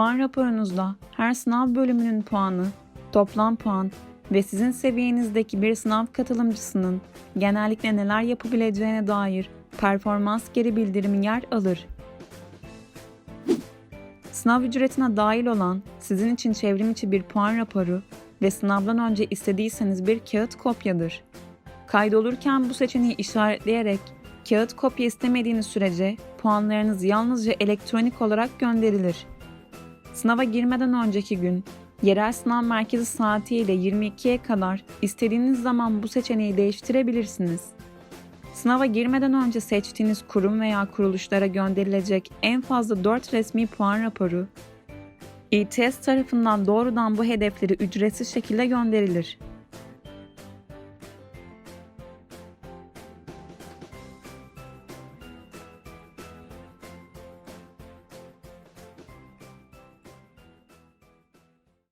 Puan raporunuzda her sınav bölümünün puanı, toplam puan ve sizin seviyenizdeki bir sınav katılımcısının genellikle neler yapabileceğine dair performans geri bildirimi yer alır. Sınav ücretine dahil olan sizin için çevrim içi bir puan raporu ve sınavdan önce istediyseniz bir kağıt kopyadır. Kaydolurken bu seçeneği işaretleyerek kağıt kopya istemediğiniz sürece puanlarınız yalnızca elektronik olarak gönderilir. Sınava girmeden önceki gün yerel sınav merkezi saatiyle 22'ye kadar istediğiniz zaman bu seçeneği değiştirebilirsiniz. Sınava girmeden önce seçtiğiniz kurum veya kuruluşlara gönderilecek en fazla 4 resmi puan raporu, İTS tarafından doğrudan bu hedefleri ücretsiz şekilde gönderilir.